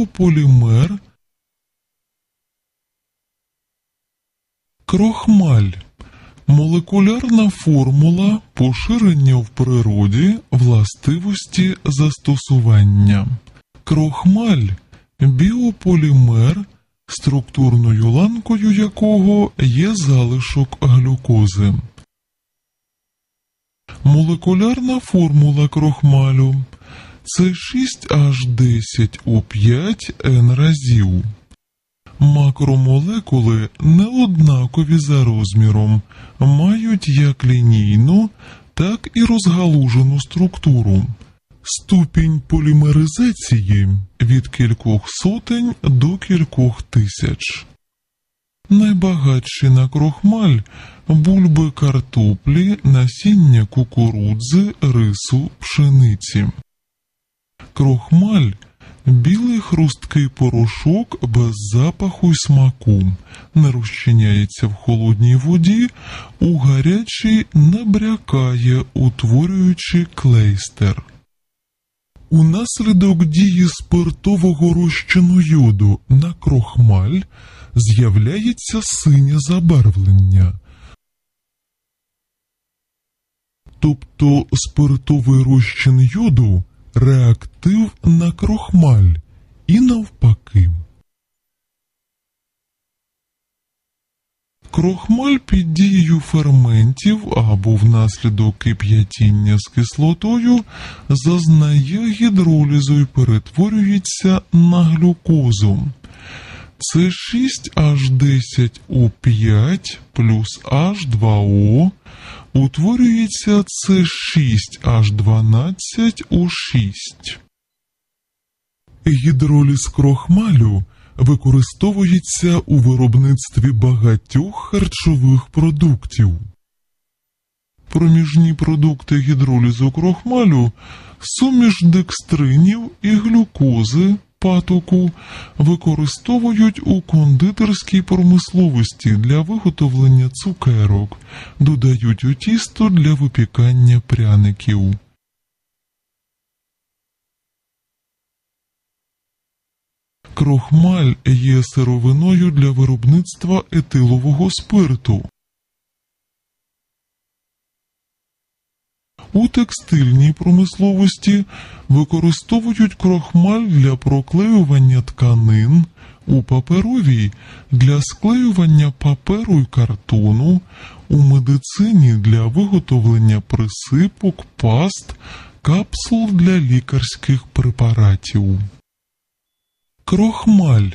біополімер, крохмаль. Молекулярна формула поширення в природі властивості застосування. Крохмаль біополімер, структурною ланкою якого є залишок глюкози. Молекулярна формула крохмалю це 6H10O5 N разів. Макромолекули неоднакові за розміром, мають як лінійну, так і розгалужену структуру. Ступінь полімеризації від кількох сотень до кількох тисяч. Найбагатші на крохмаль бульби картоплі, насіння кукурудзи, рису, пшениці. Крохмаль білий хрусткий порошок без запаху й смаку, не розчиняється в холодній воді, у гарячій набрякає, утворюючи клейстер. Унаслідок дії спиртового розчину йоду на крохмаль з'являється синє забарвлення. Тобто спиртовий розчин йоду реактив на крохмаль і навпаки. Крохмаль під дією ферментів або внаслідок кип'ятіння з кислотою зазнає гідролізу і перетворюється на глюкозу. Це 6H10O5 плюс H2O утворюється С6H12O6. Гідроліз крохмалю використовується у виробництві багатьох харчових продуктів. Проміжні продукти гідролізу крохмалю суміш декстринів і глюкози патоку використовують у кондитерській промисловості для виготовлення цукерок, додають у тісто для випікання пряників. Крохмаль є сировиною для виробництва етилового спирту. У текстильній промисловості використовують крохмаль для проклеювання тканин, у паперовій для склеювання паперу й картону, у медицині для виготовлення присипок, паст, капсул для лікарських препаратів. Крохмаль